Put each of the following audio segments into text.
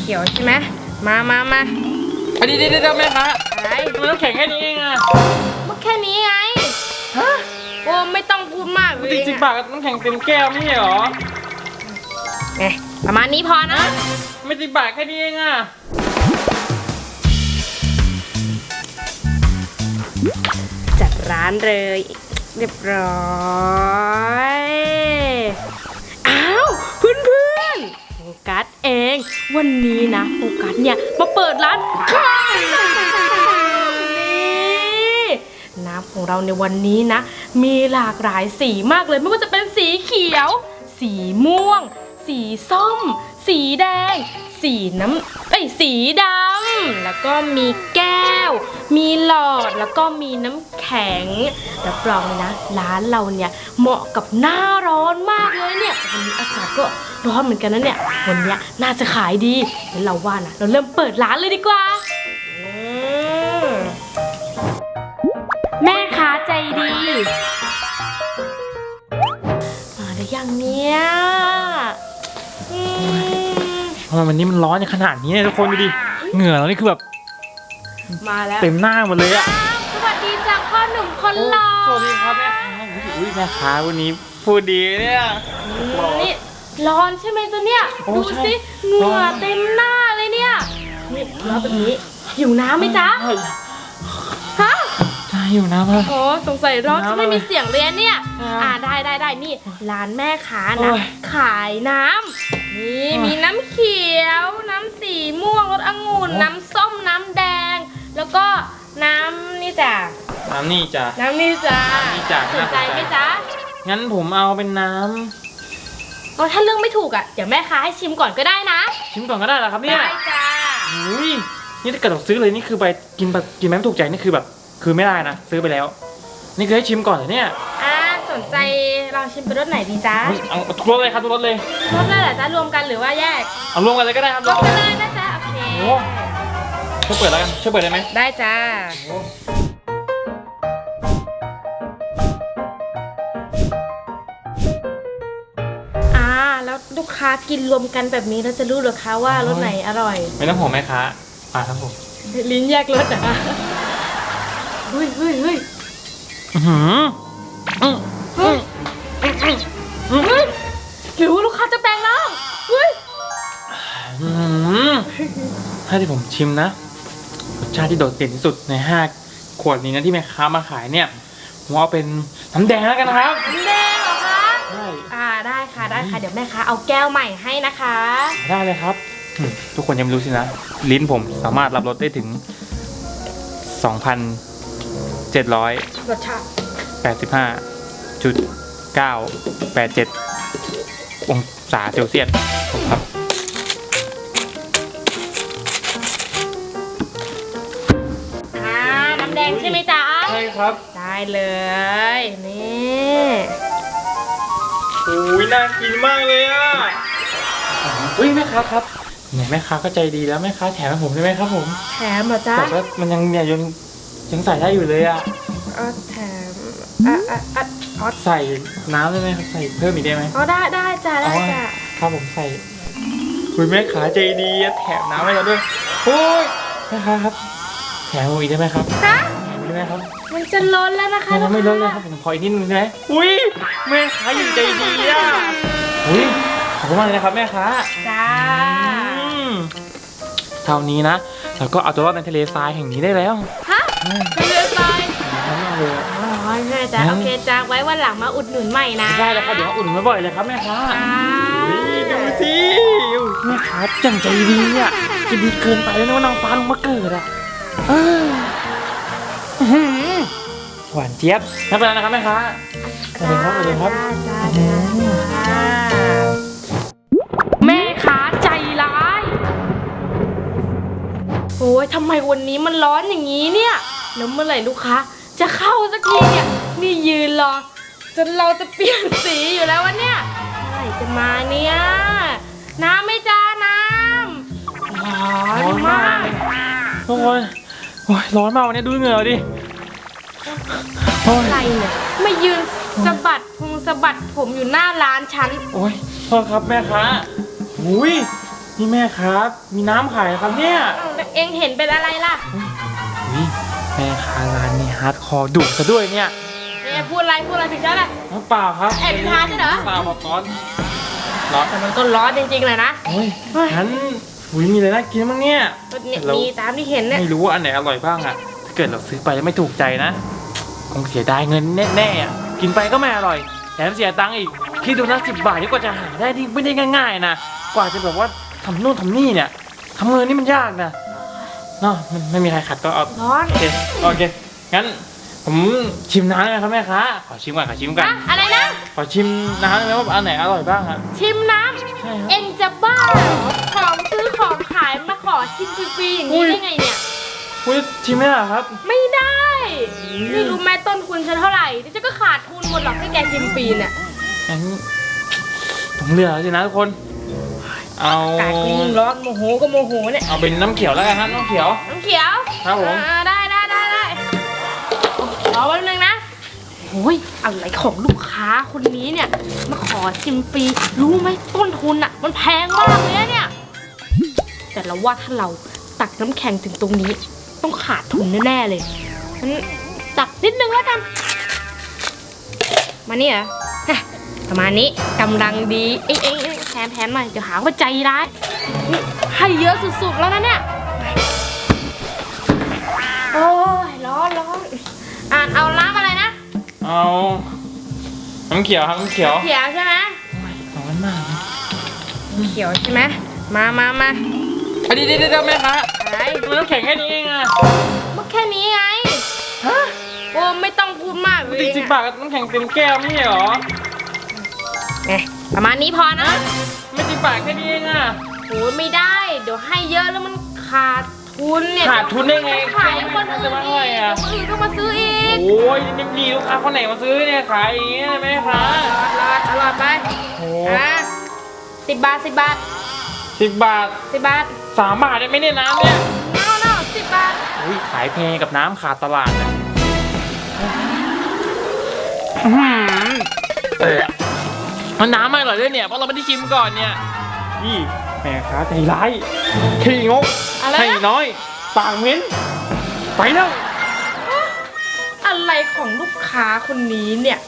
เขียวใช่ไหมมามามาอันนี้เดี๋ยวเดี๋ยวแม่ค้าอะไรทำไมน้ำแข็งแค่นี้เองอะก็แค่นี้ไงฮะโอ้ไม่ต้องพูดมากเลยสี่สิบบาทกับน้ำแข็งเต็มแก้วไม่ใช่เหรอไงประมาณนี้พอนะ ไม่สิบบาทแค่นี้เองอะจัดร้านเลย เรียบร้อย อ้าวเพื่อนเพื่อนๆโฟ กัสเอง วันนี้นะโฟกัสเนี่ยมาเปิดร้านขายน้ำนี่น้ำของเราในวันนี้นะ มีหลากหลายสีมากเลยไม่ว่าจะเป็นสีเขียว สีม่วง สีส้ม สีแดง สีน้ำ อ้ยสีดำแล้วก็มีแก้ว มีหลอดแล้วก็มีน้ำแข็งรับรองเลยนะ ร้านเราเนี่ยเหมาะกับหน้าร้อนมากเลยเนี่ยวันนี้อากาศก็ร้อนเหมือนกันนะเนี่ยวันเนี้ยน่าจะขายดีงั้นเราว่านะเราเริ่มเปิดร้านเลยดีกว่าอืมแม่ค้าใจดีำไมวันนี้มันร้อนอย่างขนาดนี้เนี่ยทุกคนดูดิเหงื่อเรานี่คือแบบมาแล้วเต็มหน้าหมดเลยอะอ้าวสวัสดีจากพ่อหนุ่มคนหล่อสวัสดีครับแม่ค้าอุ้ยแม่ค้าวันนี้พูดดีเนี่ยอืมนี่ร้อนใช่ไหมจ๊ะเนี่ยโอ้ดูใช่สิเหงื่อร้อนเต็มหน้าเลยเนี่ยนี่ร้อนแบบนี้หิวน้ำไหมจ๊ะฮะใช่อยู่นะพ่อโอ้สงสัยร้อนน้ำจะไม่อะไรมีเสียงเรียนเนี่ยอ่าอ่าได้ได้ได้นี่ร้านแม่ค้านะโอ้ยขายน้ำ นี่โอ้ยมีน้ำเขียว น้ำสีม่วงรสองุ่นโอ้น้ำส้มน้ำแดง แล้วก็น้ำนี่จ้ะน้ำนี่จ้ะ น้ำนี่จ้ะน้ำนี่จ้ะสนใจไหมน่าสนใจ จ๊ะงั้นผมเอาเป็นน้อ๋อถ้าเรื่องไม่ถูกอะเดี๋ยวแม่ค้าให้ชิมก่อนก็ได้นะำชิมก่อนก็ได้เหรอครับเนี่ยได้จ้าอุ้ยนี่ถ้าเกิดเราซื้อเลยนี่คือไปกินแบบกินแม่ไม่ถูกใจนี่คือแบบ คือไม่ได้นะซื้อไปแล้ว นี่คือให้ชิมก่อนเหรอเนี่ยอ่าสนใจ ลองชิมเป็นรสไหนดีจ๊ะเฮ้ยเอาเอาทุกรสเลยครับทุกรสเลย รสอะไรเหรอจ๊ะรวมกันหรือว่าแยกเอารวมกันเลยก็ได้ครับรวมกันเลยนะจ๊ะโอเค โอ้ช่วยเปิดแล้วกันช่วยเปิดได้ไหมได้จ้า อ่า แล้วลูกค้ากินรวมกันแบบนี้เราจะรู้เหรือคะว่ารสไหนอร่อย ไม่ต้องห่วงแม่ค้าอ่าครับผมลิ้นแยกรสอะเฮ้ยเฮ้ยเฮ้ยอื้อหืออื้อ ถ้าที่ผมชิมนะรสชาติที่โดดเด่นที่สุดในห้าขวดนี้นะที่แม่ค้ามาขายเนี่ยผมเอาเป็นน้ำแดงแล้วกันนะครับน้ำแดงเหรอคะใช่อ่าได้ค่ะได้ค่ะเดี๋ยวแม่ค้าเอาแก้วใหม่ให้นะคะ ได้เลยครับอืมทุกคนยังไม่รู้สินะ ลิ้นผมสามารถรับรสได้ถึง 2,700รสชาติ85จุด9 87 องศาเซลเซียสผมครับ งใช่ไหมจ๊ะ ใช่ครับได้เลย นี่โอ้ยน่ากินมากเลยอะเฮ้ยแม่ค้าครับเนี่ยแม่ค้าก็ใจดีแล้วแม่ค้าแถมให้ผมได้ไหมครับผมแถมเหรอจ๊ะแต่ว่ามันยังเนี่ยยังยังใส่ได้อยู่เลยอะอ๋อแถมอะอะอะอ๋อใส่น้ำได้ไหมครับใส่เพิ่มอีกได้ไหมอ๋อได้ได้จ้ะได้จ้ะครับผมใส่คุณแม่ขาใจดีอะแถมน้ำให้เราด้วยโอ้ยแม่ค้าครับแถมผมอีกได้ไหมครับฮะแถมอีก ได้ไหมครับมันจะล้นแล้วนะคะแม่น้ำไม่ลดเลยครับผมขออีกนิดนึงได้ไหมอุ้ยแม่ค้าอยู่ใจดีอะอุ้ยขอบคุณมากเลยนะครับแม่ค้าจ้าอืมเท่านี้นะเราก็เอาตัวรอดในทะเลทรายแห่งนี้ได้แล้วฮะไปเลยไปขอบคุณมากเลยอ๋อใช่จ้ะโอเคจ้ะไว้วันหลังมาอุดหนุนใหม่นะได้เลยครับเดี๋ยวมาอุ่นมาบ่อยเลยครับแม่ค้าจ้าอุ๊ยดูสิแม่ค้าจังใจดีอะจะดีเกินไปแล้วนะว่านางฟ้าลงมาเกิดอะเอออื้อ หือหวานเจี๊ยบไม่เป็นไรนะครับแม่ค้าสวัสดีครับสวัสดีครับจ้าจ้าจ้าจ้าแม่ค้าใจร้าย โอ้ยทำไมวันนี้มันร้อนอย่างนี้เนี่ย แล้วเมื่อไหร่ลูกค้า จะเข้าสักทีเนี่ยนี่ยืนรอจนเราจะเปลี่ยนสีอยู่แล้ววะเนี่ยเมื่อไหร่จะมาเนี่ย น้ำไหม่จ้าน้ำร้อนมากโอ้ย โอ้ยร้อนมากวันนี้ดูเหงื่อดิโอ้ยอะไรเนี่ยมายืนสะบัดพุงสะบัดผมอยู่หน้าร้านฉันโอ้ยโทษครับแม่ค้าหุยนี่แม่ครับ มีน้ำขายครับเนี่ยเอ้าแล้วเองเห็นเป็นอะไรล่ะอุ๊ยแม่ค้าร้านนี้ฮาร์ดคอร์ดุซะด้วยเนี่ยเนี่ยพูดอะไรพูดอะไรถึงฉันอะน้ำเปล่าครับแอบนินทาใช่เหรอ เปล่าบอกร้อนร้อนแต่มันก็ร้อนจริงๆเลยนะโอ้ยเฮ้ยงั้น อุ้ยมีอะไรน่ากินบ้างเนี่ย ก็เนี่ยเรามีมีตามที่เห็นเนี่ยไม่รู้ว่าอันไหนอร่อยบ้างอะถ้าเกิดเราซื้อไปแล้วไม่ถูกใจนะ คงเสียดายเงินแน่ๆอะกินไปก็ไม่อร่อยแถมเสียตังค์อีกคิดดูนะสิบบาทนี่กว่าจะหาได้นี่ไม่ได้ง่าย ๆ นะ กว่าจะแบบว่าทำนู่นทำนี่เนี่ยทำเงินนี่มันยากนะเนาะมันไม่มีใครขัดก็เอา ร้อนโอเค โอเค งั้นผมชิมน้ำได้ไหมครับแม่ค้าขอชิมก่อนขอชิมก่อน อะอะไรนะ ขอชิมน้ำได้ไหมว่าอันไหนอร่อยบ้างครับชิมน้ใช่ครับำ เอ็งจะบ้าเหรอของซื้อของขายมาขอชิมฟรีๆอย่างอุ้นี้ยได้ไงเนี่ย อุ้ยชิมไม่ได้เหรอครับ ไม่ได้นี่รู้ไหมต้นทุนฉันเท่าไหร่เดี๋ยวฉันก็ขาดทุนหมดหรอกให้แกชิมฟรีเนี่ยงั้นผมเลือกแล้วสินะทุกคน เอากาดก็ยิ่งร้อนโมโหก็โมโหเนี่ย เอาเป็นน้ำเขียวแล้วกันครับน้ำเขียว น้ำเขียวครับผม อ่าได้ได้ได้ได้รอแป๊บนึงนะ โอ้ยอะไรของลูกค้าคนนี้เนี่ย มาขอชิมฟรีรู้ไหมต้นทุนอะมันแพงมากเลยเนี่ย แต่เราว่าถ้าเราตักน้ำแข็งถึงตรงนี้ ต้องขาดทุนแน่ๆเลยงั้นตักนิดนึงแล้วกัน มาเนี่เหรอฮะประมาณนี้กำลังดีเอ้ยเอ้ยแถมแถมหน่อยเดี๋ยวหาว่าใจร้ายให้เยอะสุดๆแล้วนะเนี่ยโอ้ยร้อนร้อนอ่านเอาน้ำอะไรนะ เอาน้ำเขียวครับน้ำเขียวเขียวใช่ไหมร้อนมากเลยเขียวใช่ไหมมามามาอันนี้เดี๋ยวเดี๋ยวแม่ค้าอะไรทำไมน้ำแข็งแค่นี้เองอะมันแค่นี้ไงฮะโอ้ไม่ต้องพูดมากเลติดยสิบบาทกับน้ำแข็งเต็มแก้วไม่ใช่เหรอไงประมาณนี้พอนะ ไม่สิบบาทแค่นี้เองอะโอ้ยไม่ได้ เดี๋ยวให้เยอะแล้วมันขาด ทุนเนี่ยขาดทุนได้ไงขายให้คนอื่นจะมาอีเท่าไหร่กอะคนอื่นก็มาซื้ออีก โอ้ยนี่มีลูกค้าคนไหนมาซื้อเนี่ยขายอย่างเงี้ยแม่ค้ารอดรอดรอดไปโอ้อะสิบบาทสิบบาทสิบบาทสิบบาทสามบาทได้ไหมเนี่ยน้ำเนี่ยเนาเนาสิบบาทอุ้ยขายแพงกับน้ำขาดตลาดนะอื้อหือเออมันน้ำไม่อร่อยด้วยเนี่ยเพราะเราไม่ได้ชิมก่อนเนี่ย นี่แม่ค้าใจร้าย ขี้งกอะไรให้นะน้อยปากเหม็นไปแล้วอะไรของลูกค้าคนนี้เนี่ย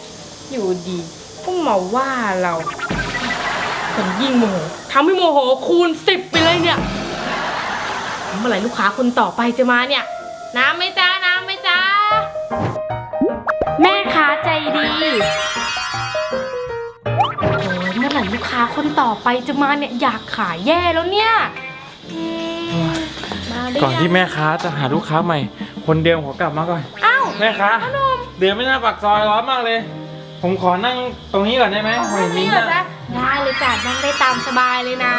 อยู่ดีก็มาว่าเราผมยิ่งโมโหทำให้โมโหคูณสิบไปเลยเนี่ยเมื่อไหร่ลูกค้าคนต่อไปจะมาเนี่ย น้ำไหม่จ้าน้ำไหม่จ้า แม่ค้าใจดี ลูกค้าคนต่อไปจะมาเนี่ยอยากขายแย่แล้วเนี่ยอืมมาหรืก่อนที่ยังแม่ค้าจะหาลูกค้าใหม่ คนเดียวขอกลับมาก่อน อ้าวแม่ค้าพ่อหนมเดี๋ยวไม่น่าปากซอยร้อนมากเลย ผมขอนั่งตรงนี้ก่อนได้ไหมเอาหอยไม่มิ้มีนเหรอท์จ๊ะอะได้เลยจ้ะนั่งได้ตามสบายเลยนะ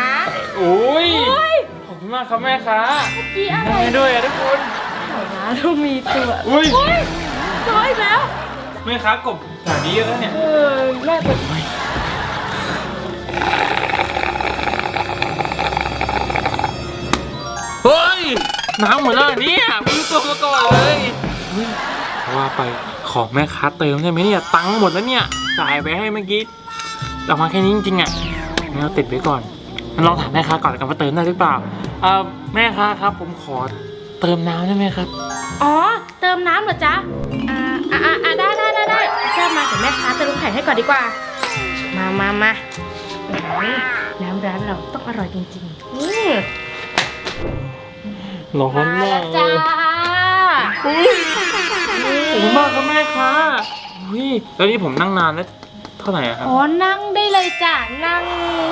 โอ้ยโอ้ยขอบคุณมากครับแม่ค้าเมื่อกี้อะไรทำให้ด้วยอะทุกคน แถวร้านเรามีตัวอุ้ยโอ้ยน้อยแล้วแม่ค้ากบแถวนี้เยอะแล้วเนี่ย เออแม่เป็น ยน้ำหมดแล้วเหรอเนี่ยไม่รู้ตัวมาก่อนเลยเฮ้ยว่าไปของแม่ค้าเติมได้ไหมเนี่ยตังค์หมดแล้วเนี่ยจ่ายไปให้เมื่อกี้เอามาแค่นี้จริงๆอะงั้นเราติดไว้ก่อนงั้นลองถามแม่ค้าก่อนแล้วกันว่าเติมได้หรือเปล่าเอ่อแม่ค้าครับผมขอเติมน้ำได้ไหมครับ อ๋อ เติมน้ำเหรอจ๊ะอ่าอ่าอ่าได้ได้ได้ได้เติมมาแต่แม่ค้าเติมน้ำแข็งให้ก่อนดีกว่า มามามาอืมน้ำร้านเราต้องอร่อยจริงๆอืม ร้อนมาแล้มาวกเลจ้ายอุ้ยขอบคุณมากครับแม่ค้าอุ้ยแล้วนี่ผมนั่งนานแล้วเท่าไหร่อะครับอ๋อ นั่งได้เลยจ้ะ นั่ง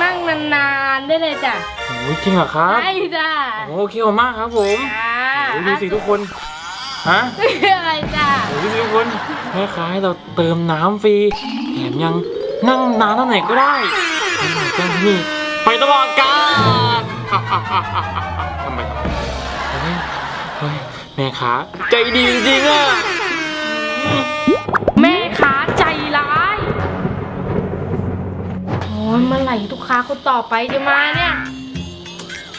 นั่งนานๆได้เลยจ้ะโอ้ยจริงเหรอครับได้จ้ะโอเคขอบคุณมากครับผมจ้าโอ้ยดูสิทุกคนฮะ อะไรจ้ะ โอ้ยดูสิทุกคนแม่ค้าให้เราเติมน้ำฟรีแถมยังนั่งนานเท่าไหร่ก็ได้ทำไมเจ้านี่ไปตลอดกาลทำไมเฮ้ย เฮ้ยแม่ค้าใจดีจริงๆอะแม่ค้าใจร้าย โอ้ยเมื่อไหร่ลูกค้าคนต่อไปจะมาเนี่ย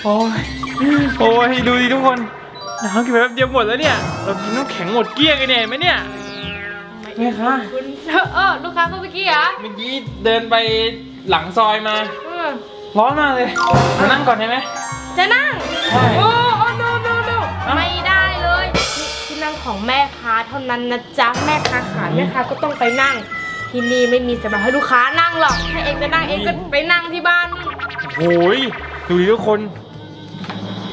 โอ้ยโอ้ยดูดิทุกคนน้ำกินไปแป๊บเดียวหมดแล้วเนี่ย เรากินน้ำแข็งหมดเกลี้ยงเลยเนี่ยเห็นไหมเนี่ยแม่ค้าคุณเออลูกค้าคนเมื่อกี้เหรอเมื่อกี้เดินไปหลังซอยมา เออโอ้ร้อนมากเลยมานั่งก่อนได้ไหมจะนั่งใช่ ของแม่ค้าเท่านั้นนะจ๊ะแม่ค้าขายแม่ค้าก็ต้องไปนั่ง ที่นี่ไม่มีสำหรับให้ลูกค้านั่งหรอกถ้าเองจะนั่งเองก็ไปนั่งที่บ้านนู่นโอ้ยดูดิทุกคน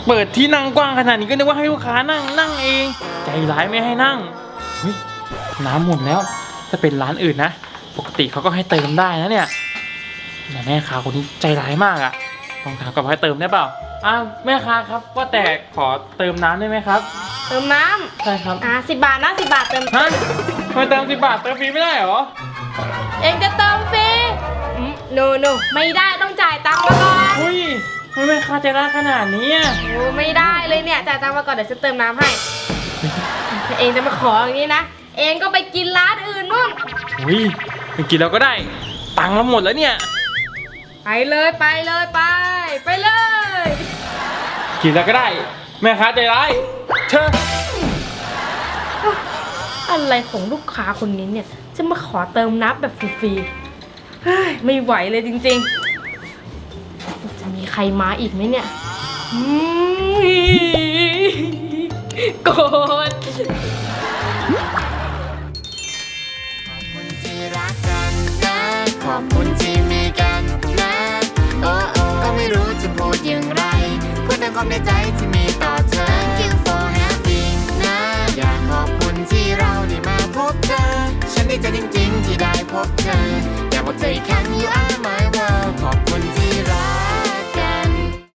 เปิดที่นั่งกว้างขนาดนี้ก็นึกว่าให้ลูกค้านั่งนั่งเอง ใจร้ายไม่ให้นั่งเฮ้ยน้ำหมดแล้วถ้าเป็นร้านอื่นนะ ปกติเขาก็ให้เติมได้นะเนี่ยแต่แม่ค้าคนนี้ใจร้ายมากอะลองถามกับให้เติมได้เปล่าอ้าวแม่ค้าครับว่าแต่ขอเติมน้ำได้ไหมครับ เติมน้ใช่ครับำอะสิบบาทนะสิบบาทเติม ฮะทำไมเติมสิบบาทเติมฟรีไม่ได้เหรอเองจะเติมฟรีอืม no no ไม่ได้ต้องจ่ายตังค์มาก่อนอุ้ยทำไมแม่ค้าใจร้ายขนาดนี้อะโอ้ไม่ได้เลยเนี่ยจ่ายตังค์มาก่อนเดี๋ยวจะเติมน้ำให้ถ้าเองจะมาขออย่างนี้นะ เองก็ไปกินร้านอื่นนู่นอุ้ยไปกินแล้วก็ได้ ตังค์เราหมดแล้วเนี่ย ไปเลยไปเลยไป ไปเลย กินแล้วก็ได้ แม่ค้าใจร้ายเชิญอะไรของลูกค้าคนนี้เนี่ย จะมาขอเติมน้ำแบบฟรีๆเฮ้ยไม่ไหวเลยจริงๆ จะมีใครมาอีกไหมเนี่ยอืมโกรธที่รักกันนะขอบคุณที่มีกันนะ โอ้โอ้ก็ไม่รู้จะพูดอย่างไรพูดแต่ความในใจที่ ดีใจจริงๆ ที่ได้พบเธออยากบอกใจแข็กครั้ง you are my world ขอบคุณที่